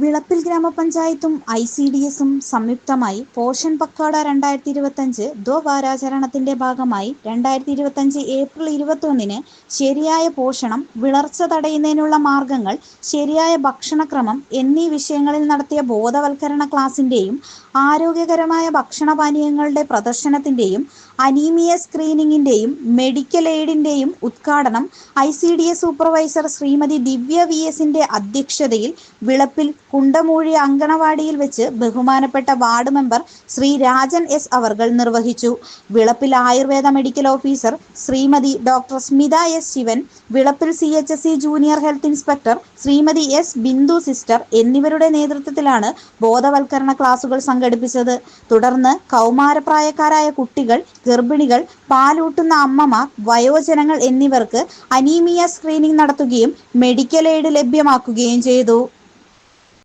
വിളപ്പിൽ ഗ്രാമപഞ്ചായത്തും I C D എസും സംയുക്തമായി പോഷൻ പക്കാട രണ്ടായിരത്തി ഇരുപത്തഞ്ച് ദ്വവാരാചരണത്തിന്റെ ഭാഗമായി രണ്ടായിരത്തി ഇരുപത്തഞ്ച് ഏപ്രിൽ ഇരുപത്തൊന്നിന് ശരിയായ പോഷണം വിളർച്ച തടയുന്നതിനുള്ള മാർഗങ്ങൾ ശരിയായ ഭക്ഷണക്രമം എന്നീ വിഷയങ്ങളിൽ നടത്തിയ ബോധവൽക്കരണ ക്ലാസിന്റെയും ആരോഗ്യകരമായ ഭക്ഷണപാനീയങ്ങളുടെ പ്രദർശനത്തിന്റെയും അനീമിയ സ്ക്രീനിങ്ങിന്റെയും മെഡിക്കൽ എയ്ഡിന്റെയും ഉദ്ഘാടനം I C D S supervisor Shrimati Divya V എസിന്റെ അധ്യക്ഷതയിൽ വിളപ്പിൽ കുണ്ടമൂഴി അങ്കണവാടിയിൽ വെച്ച് ബഹുമാനപ്പെട്ട ward member Shri Rajan S അവർകൾ നിർവഹിച്ചു. Vilappil Ayurveda medical officer Shrimati doctor Smitha S Sivan Vilappil C H S C junior health inspector Shrimati S Bindu sister എന്നിവരുടെ നേതൃത്വത്തിലാണ് ബോധവൽക്കരണ ക്ലാസുകൾ സംഘടിപ്പിച്ചത്. തുടർന്ന് കൗമാരപ്രായക്കാരായ കുട്ടികൾ ഗർഭിണികൾ പാലൂട്ടുന്ന അമ്മമാർ വയോജനങ്ങൾ എന്നിവർക്ക് അനീമിയ സ്ക്രീനിംഗ് നടത്തുകയും മെഡിക്കൽ എയ്ഡ് ലഭ്യമാക്കുകയും ചെയ്തു.